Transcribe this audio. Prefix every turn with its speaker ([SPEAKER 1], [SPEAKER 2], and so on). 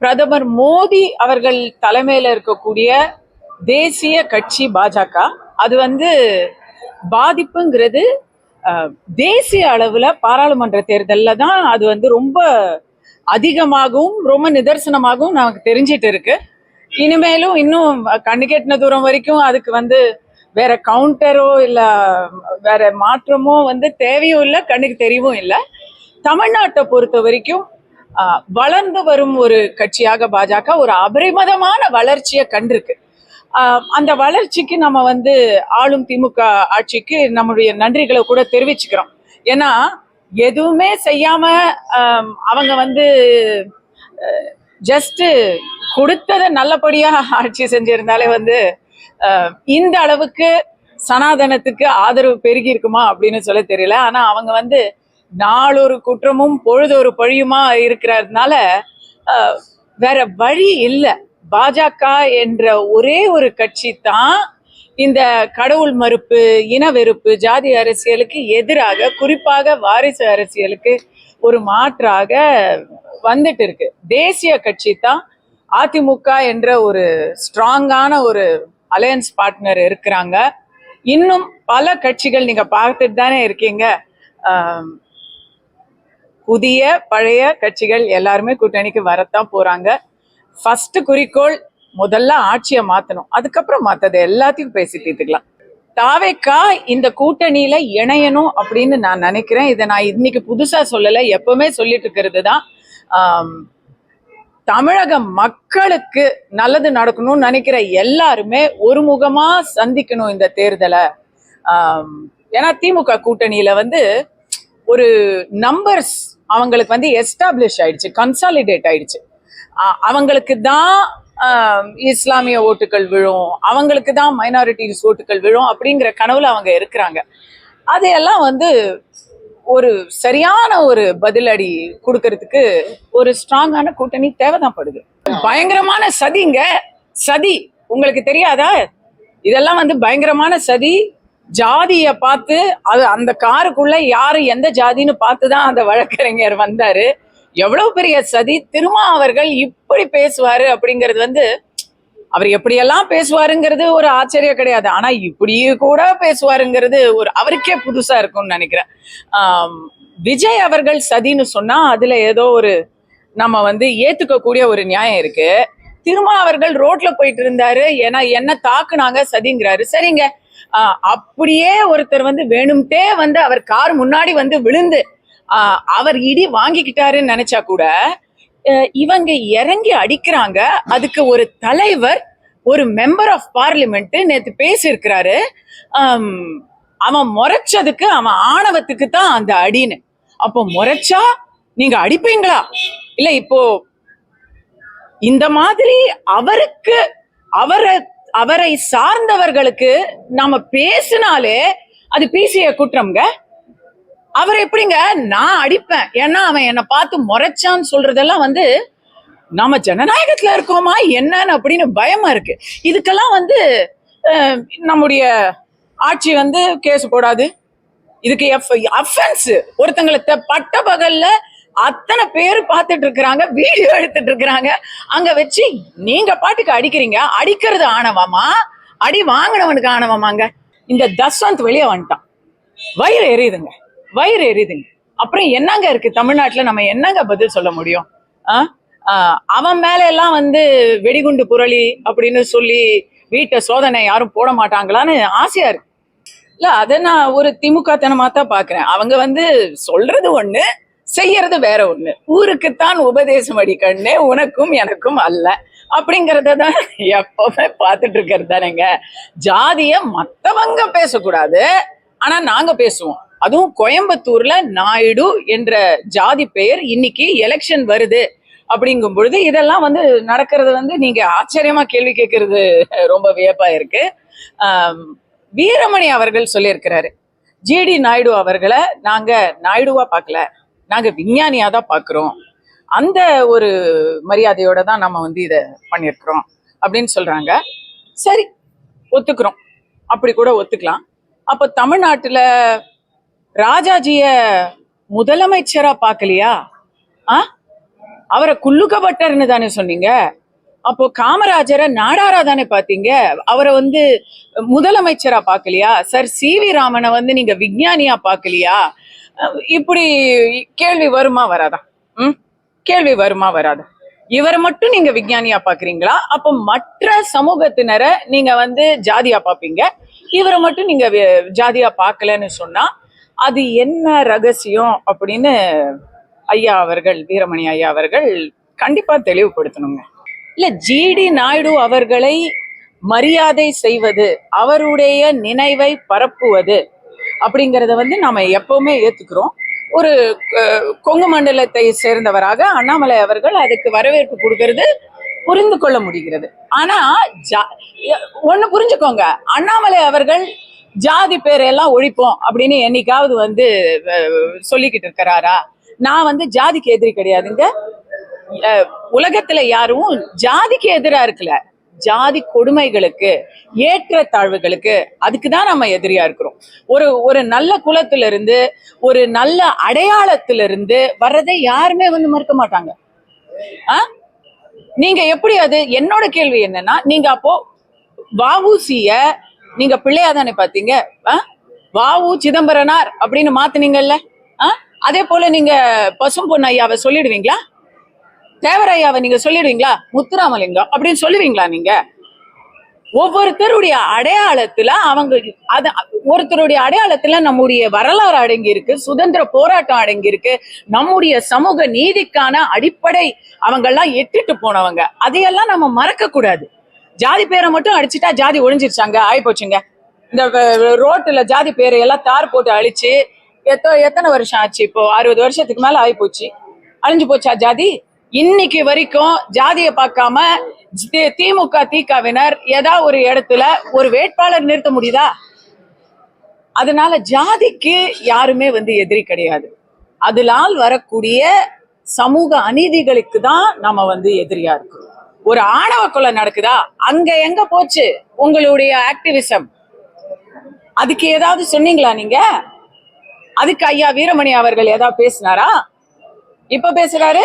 [SPEAKER 1] பிரதமர் மோடி அவர்கள் தலைமையில் இருக்கக்கூடிய தேசிய கட்சி பாஜக. அது வந்து பாதிப்புங்கிறது தேசிய அளவில் பாராளுமன்ற தேர்தலில் தான் அது வந்து ரொம்ப அதிகமாகவும் ரொம்ப நிதர்சனமாகவும் நமக்கு தெரிஞ்சிட்டு இருக்கு. இனிமேலும் இன்னும் கண்ணு கெட்டின தூரம் வரைக்கும் அதுக்கு வந்து வேற கவுண்டரோ இல்லை வேற மாற்றமோ வந்து தேவையும் இல்லை கண்ணுக்கு தெரியவும் இல்லை. தமிழ்நாட்டை பொறுத்த வரைக்கும் வளர்ந்து வரும் ஒரு கட்சியாக பாஜக ஒரு அபரிமிதமான வளர்ச்சியை கண்டிருக்கு. அந்த வளர்ச்சிக்கு நம்ம வந்து ஆளும் திமுக ஆட்சிக்கு நம்முடைய நன்றிகளை கூட தெரிவிச்சுக்கிறோம். ஏன்னா எதுவுமே செய்யாம அவங்க வந்து ஜஸ்ட் கொடுத்ததை நல்லபடியா ஆட்சி செஞ்சிருந்தாலே வந்து இந்த அளவுக்கு சனாதனத்துக்கு ஆதரவு பெருகி இருக்குமா அப்படின்னு சொல்ல தெரியல. ஆனா அவங்க வந்து நாளொரு குற்றமும் பொழுதொரு பழியுமா இருக்கிறதுனால வேற வழி இல்லை. பாஜக என்ற ஒரே ஒரு கட்சி தான் இந்த கடவுள் மறுப்பு இன வெறுப்பு ஜாதி அரசியலுக்கு எதிராக குறிப்பாக வாரிசு அரசியலுக்கு ஒரு மாற்றாக வந்துட்டு இருக்கு தேசிய கட்சி தான் அதிமுக என்ற ஒரு ஸ்ட்ராங்கான ஒரு அலையன்ஸ் பார்ட்னர் இருக்கிறாங்க. இன்னும் பல கட்சிகள் நீங்க பார்த்துட்டு தானே இருக்கீங்க புதிய பழைய கட்சிகள் எல்லாருமே கூட்டணிக்கு வரத்தான் போறாங்க. ஃபர்ஸ்ட் குறிக்கோள் முதல்ல ஆட்சியை மாத்தணும். அதுக்கப்புறம் மத்தது எல்லாத்தையும் பேசி தீர்த்துக்கலாம். தாவேக்கா இந்த கூட்டணியில இணையணும் அப்படின்னு நான் நினைக்கிறேன். இதை நான் இன்னைக்கு புதுசா சொல்லல எப்பவுமே சொல்லிட்டு இருக்கிறது தான். தமிழக மக்களுக்கு நல்லது நடக்கணும்னு நினைக்கிற எல்லாருமே ஒருமுகமா சந்திக்கணும் இந்த தேர்தலை. ஏன்னா திமுக கூட்டணியில வந்து ஒரு நம்பர்ஸ் அவங்களுக்கு வந்து எஸ்டாப்ளிஷ் ஆயிடுச்சு கன்சாலிடேட் ஆயிடுச்சு. அ- அவங்களுக்கு தான் இஸ்லாமிய ஓட்டுகள் விழும் அவங்களுக்கு தான் மைனாரிட்டிஸ் ஓட்டுகள் விழும் அப்படிங்கிற கனவுல அவங்க இருக்கிறாங்க. அதையெல்லாம் வந்து ஒரு சரியான ஒரு பதிலடி கொடுக்கறதுக்கு ஒரு ஸ்ட்ராங்கான கூட்டணி தேவைதான் படுது பயங்கரமான சதிங்க சதி உங்களுக்கு தெரியாதா? இதெல்லாம் வந்து பயங்கரமான சதி. ஜாதிய பார்த்து அது அந்த காருக்குள்ள யாரு எந்த ஜாதின்னு பார்த்து தான் அந்த வழக்கறிஞர் வந்தாரு. எவ்வளவு பெரிய சதி. திருமா அவர்கள் இப்படி பேசுவாரு அப்படிங்கிறது வந்து அவர் எப்படியெல்லாம் பேசுவாருங்கிறது ஒரு ஆச்சரியம் கிடையாது. ஆனா இப்படி கூட பேசுவாருங்கிறது ஒரு அவருக்கே புதுசா இருக்கும்னு நினைக்கிறேன். விஜய் அவர்கள் சதின்னு சொன்னா அதுல ஏதோ ஒரு நம்ம வந்து ஏத்துக்கக்கூடிய ஒரு நியாயம் இருக்கு. திருமா அவர்கள் ரோட்ல போயிட்டு இருந்தாரு. ஏன்னா என்ன தாக்குனாங்க சதிங்கிறாரு. சரிங்க. அப்படியே ஒருத்தர் வந்து வேணும்ட்டே வந்து அவர் கார் முன்னாடி வந்து விழுந்து ஆஹ், அவர் இடி வாங்கிக்கிட்டாருன்னு நினைச்சா கூட அஹ் இவங்க இறங்கி அடிக்கிறாங்க. அதுக்கு ஒரு தலைவர் ஒரு மெம்பர் ஆஃப் பார்லிமெண்ட் நேத்து பேசியிருக்கிறாரு. அவன் முறைச்சதுக்கு அவன் ஆணவத்துக்கு தான் அந்த அடின்னு. அப்போ முறைச்சா நீங்க அடிப்பீங்களா? இல்ல இப்போ இந்த மாதிரி அவருக்கு அவரை அவரை சார்ந்தவர்களுக்கு நாம பேசினாலே அது பேசிய குற்றம்ங்க. அவர் எப்படிங்க? நான் அடிப்பேன். ஏன்னா அவன் என்னை பார்த்து முறைச்சான்னு சொல்றதெல்லாம் வந்து நாம ஜனநாயகத்துல இருக்கோமா? என்னன்னு அப்படின்னு பயமா இருக்கு. இதுக்கெல்லாம் வந்து நம்முடைய ஆட்சி வந்து கேஸ் போடாது. இதுக்கு அஃபென்ஸ் ஒருத்தங்களை பட்ட பகல்ல அத்தனை பேர் பார்த்துட்டு இருக்கிறாங்க வீடியோ எடுத்துட்டு இருக்கிறாங்க அங்க வச்சு நீங்க பாட்டுக்கு அடிக்கிறீங்க அடிக்கிறது ஆணவமா? அடி வாங்கினவனுக்கு ஆணவமாங்க? இந்த தஸ்வந்த் வெளியே வந்துட்டான். வயிறு எரியுதுங்க. வயிறு எரியுதுங்க. அப்புறம் என்னங்க இருக்கு? தமிழ்நாட்டுல நம்ம என்னங்க பதில் சொல்ல முடியும்? அவன் மேல எல்லாம் வந்து வெடிகுண்டு புரளி அப்படின்னு சொல்லி வீட்டை சோதனை யாரும் போட மாட்டாங்களான்னு ஆசையா இருக்கு. இல்ல அதை நான் ஒரு திமுக தனமா தான் பாக்குறேன். அவங்க வந்து சொல்றது ஒண்ணு செய்யறது வேற ஒண்ணு. ஊருக்குத்தான் உபதேசம் அடிக்கண்ணே உனக்கும் எனக்கும் அல்ல. அப்படிங்கறத தான் எப்பவுமே பார்த்துட்டு இருக்கிறது தானேங்க. ஜாதிய மத்தவங்க பேசக்கூடாது ஆனா நாங்க பேசுவோம். அதுவும் கோயம்புத்தூர்ல நாயுடு என்ற ஜாதி பெயர் இன்னைக்கு எலெக்ஷன் வருது. அப்படிங்கும் பொழுது இதெல்லாம் வந்து நடக்கிறது வந்து நீங்க ஆச்சரியமா கேள்வி கேட்கறது ரொம்ப வியப்பா இருக்கு. வீரமணி அவர்கள் சொல்லியிருக்கிறாரு. ஜிடி நாயுடு அவர்களை நாங்க நாயுடுவா பார்க்கல. நாங்க விஞ்ஞானியா தான் பார்க்கிறோம் அந்த ஒரு மரியாதையோட தான் நம்ம வந்து இதை பண்ணியிருக்கிறோம் அப்படின்னு சொல்றாங்க. சரி ஒத்துக்கிறோம். அப்படி கூட ஒத்துக்கலாம். அப்போ தமிழ்நாட்டுல ராஜாஜிய முதலமைச்சரா பார்க்கலையா ஆ? அவரை குல்லுக்கப்பட்டர்னு தானே சொன்னீங்க. அப்போ காமராஜரை நாடாரா தானே பாத்தீங்க? அவரை வந்து முதலமைச்சரா பார்க்கலையா சார் சி வி ராமனை வந்து நீங்க விஞ்ஞானியா பார்க்கலையா இப்படி கேள்வி வருமா வராதா? ம்? கேள்வி வருமா வராதா. இவரை மட்டும் நீங்க விஞ்ஞானியா பாக்குறீங்களா? அப்போ மற்ற சமூகத்தினரை நீங்க வந்து ஜாதியா பாப்பீங்க. இவரை மட்டும் நீங்க ஜாதியா பார்க்கலன்னு சொன்னா அது என்ன ரகசியம் அப்படின்னு ஐயா அவர்கள் வீரமணி ஐயா அவர்கள் கண்டிப்பா தெளிவுபடுத்தணுங்க. இல்ல ஜிடி நாயுடு அவர்களை மரியாதை செய்வது அவருடைய நினைவை பரப்புவது அப்படிங்கிறத வந்து நாம எப்பவுமே ஏத்துக்கிறோம். ஒரு கொங்கு மண்டலத்தை சேர்ந்தவராக அண்ணாமலை அவர்கள் அதுக்கு வரவேற்பு கொடுக்கறது புரிந்து கொள்ள முடிகிறது. ஆனா ஜா- ஒண்ணு புரிஞ்சுக்கோங்க. அண்ணாமலை அவர்கள் ஜாதி பேரையெல்லாம் ஒழிப்போம் அப்படின்னு என்னைக்காவது வந்து சொல்லிக்கிட்டு இருக்கிறாரா? நான் வந்து ஜாதிக்கு எதிரி கிடையாதுங்க. உலகத்துல யாரும் ஜாதிக்கு எதிரா இருக்கல. ஜாதி கொடுமைகளுக்கு ஏற்ற தாழ்வுகளுக்கு அதுக்கு தான் நம்ம எதிரியா இருக்கிறோம் ஒரு ஒரு நல்ல குலத்துல இருந்து ஒரு நல்ல அடையாளத்துல இருந்து வர்றதை யாருமே வந்து மறுக்க மாட்டாங்க ஆ? நீங்க எப்படி அது என்னோட கேள்வி என்னன்னா நீங்க அப்போ வாவூசிய நீங்க பிள்ளையா தானே பாத்தீங்க ஆ? வாவு சிதம்பரனார் அப்படின்னு மாத்துனீங்கல்ல ஆ? அதே போல நீங்க பசும் பொன் ஐயாவை சொல்லிடுவீங்களா தேவராயாவை நீங்க சொல்லிடுவீங்களா? முத்துராமலிங்கம் அப்படின்னு சொல்லுவீங்களா நீங்க? ஒவ்வொருத்தருடைய அடையாளத்துல அவங்க அது ஒருத்தருடைய அடையாளத்துல நம்முடைய வரலாறு அடங்கி இருக்கு சுதந்திர போராட்டம் அடங்கி இருக்கு நம்முடைய சமூக நீதிக்கான அடிப்படை அவங்க எல்லாம் எட்டுட்டு போனவங்க. அதையெல்லாம் நம்ம மறக்க கூடாது. ஜாதி பேரை மட்டும் அடிச்சிட்டா ஜாதி ஒழிஞ்சிருச்சாங்க ஆயிப்போச்சுங்க இந்த ரோட்டுல ஜாதி பேரை எல்லாம் தார் போட்டு அழிச்சு எத்தோ எத்தனை வருஷம் ஆச்சு இப்போ? அறுபது வருஷத்துக்கு மேல ஆயிப்போச்சு அழிஞ்சு போச்சா ஜாதி? இன்னைக்கு வரைக்கும் ஜாதியை பார்க்காம திமுக திகாவினர் ஏதாவது ஒரு இடத்துல ஒரு வேட்பாளர் நிறுத்த முடியுதா? அதனால ஜாதிக்கு யாருமே வந்து எதிரி கிடையாது. அதனால் வரக்கூடிய சமூக அநீதிகளுக்கு தான் நம்ம வந்து எதிரியா இருக்கோம். ஒரு ஆணவ கொலை நடக்குதா? அங்க எங்க போச்சு? உங்களுடைய ஆக்டிவிசம் அதுக்கு ஏதாவது சொன்னீங்களா நீங்க? அதுக்கு ஐயா வீரமணி அவர்கள் ஏதாவது பேசினாரா? இப்ப பேசுறாரு?